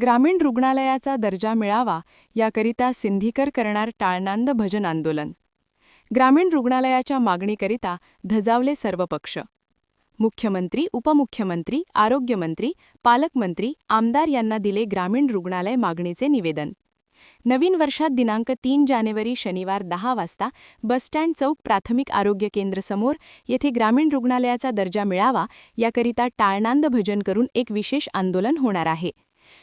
ग्रामीण रुग्णालयाचा दर्जा मिळावा याकरिता सिंधीकर करणार टाळनांद भजन आंदोलन. ग्रामीण रुग्णालयाच्या मागणीकरिता धजावले सर्व पक्ष मुख्यमंत्री उपमुख्यमंत्री आरोग्यमंत्री पालकमंत्री आमदार यांना दिले ग्रामीण रुग्णालय मागणीचे निवेदन. नवीन वर्षात दिनांक तीन जानेवारी शनिवार दहा वाजता बसस्टँड चौक प्राथमिक आरोग्य केंद्र समोर येथे ग्रामीण रुग्णालयाचा दर्जा मिळावा याकरिता टाळनांद भजन करून एक विशेष आंदोलन होणार आहे.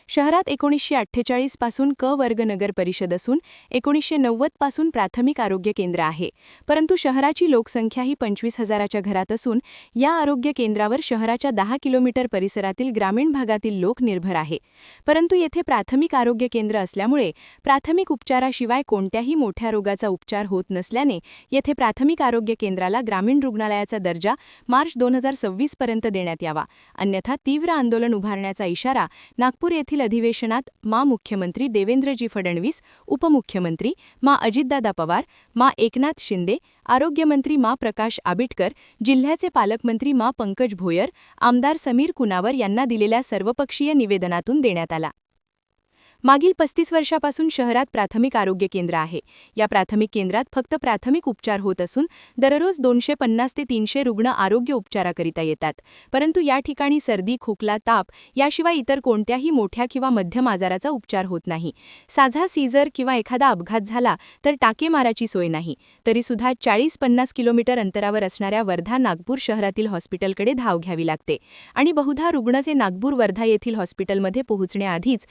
शहरात एकोणीसशे अठ्ठेचाळीसपासून क वर्ग नगर परिषद असून एकोणीसशे नव्वदपासून प्राथमिक आरोग्य केंद्र आहे. परंतु शहराची लोकसंख्या ही पंचवीस हजाराच्या घरात असून या आरोग्य केंद्रावर शहराच्या दहा किलोमीटर परिसरातील ग्रामीण भागातील लोक निर्भर आहे. परंतु येथे प्राथमिक आरोग्य केंद्र असल्यामुळे प्राथमिक उपचाराशिवाय कोणत्याही मोठ्या रोगाचा उपचार होत नसल्याने येथे प्राथमिक आरोग्य केंद्राला ग्रामीण रुग्णालयाचा दर्जा मार्च दोन हजार सव्वीस पर्यंत देण्यात यावा. अन्यथा तीव्र आंदोलन उभारण्याचा इशारा नागपूर येथील अधिवेशनात मा मुख्यमंत्री देवेंद्रजी फडणवीस उपमुख्यमंत्री मा अजितदादा पवार मा एकनाथ शिंदे आरोग्यमंत्री मा प्रकाश आबिटकर जिल्ह्याचे पालकमंत्री मा पंकज भोयर आमदार समीर कुनावर यांना दिलेल्या सर्वपक्षीय निवेदनातून देण्यात आला. मागील पस्तीस वर्षापासून शहरात प्राथमिक आरोग्य केंद्र आहे. या प्राथमिक केंद्रात फक्त प्राथमिक उपचार होत असून दररोज दोनशे पन्नास ते तीनशे रुग्ण आरोग्य उपचाराकरिता येतात. परंतु या ठिकाणी सर्दी खोकला ताप याशिवाय इतर कोणत्याही मोठ्या किंवा मध्यम आजाराचा उपचार होत नाही. साधा सीझर किंवा एखादा अपघात झाला तर टाकेमाराची सोय नाही. तरीसुद्धा चाळीस पन्नास किलोमीटर अंतरावर असणाऱ्या वर्धा नागपूर शहरातील हॉस्पिटलकडे धाव घ्यावी लागते. आणि बहुधा रुग्णचे नागपूर वर्धा येथील हॉस्पिटलमध्ये पोहोचण्याआधीच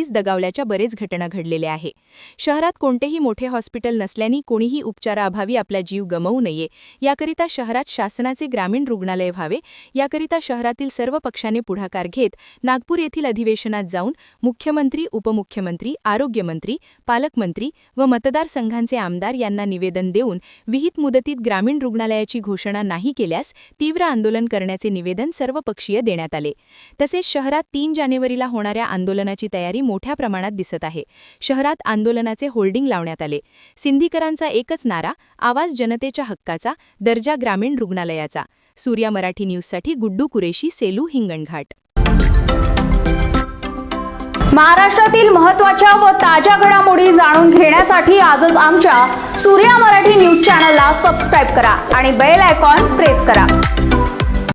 आधीच दगावल्याच्या बरेच घटना घडलेल्या आहे. शहरात कोणतेही मोठे हॉस्पिटल नसल्याने कोणीही उपचाराअभावी आपला जीव गमवू नये याकरिता शहरात शासनाचे ग्रामीण रुग्णालय व्हावे याकरिता शहरातील सर्व पक्षाने पुढाकार घेत नागपूर येथील अधिवेशनात जाऊन मुख्यमंत्री उपमुख्यमंत्री आरोग्यमंत्री पालकमंत्री व मतदारसंघांचे आमदार यांना निवेदन देऊन विहित मुदतीत ग्रामीण रुग्णालयाची घोषणा नाही केल्यास तीव्र आंदोलन करण्याचे निवेदन सर्वपक्षीय देण्यात आले. तसेच शहरात तीन जानेवारीला होणाऱ्या आंदोलनाची तयारी मोठ्या प्रमाणात दिसत आहे. शहरात आंदोलनाचे होल्डिंग लावण्यात आले. सिंधीकरांचा एकच नारा आवाज जनतेच्या हक्काचा दर्जा ग्रामीण रुग्णालयाचा. सूर्या मराठी न्यूजसाठी गुड्डू कुरेशी सेलू हिंगणघाट. महाराष्ट्रातील महत्त्वाच्या व ताज्या घडामोडी जाणून घेण्यासाठी आजच आमच्या सूर्या मराठी न्यूज चॅनलला सबस्क्राईब करा आणि बेल आयकॉन प्रेस करा.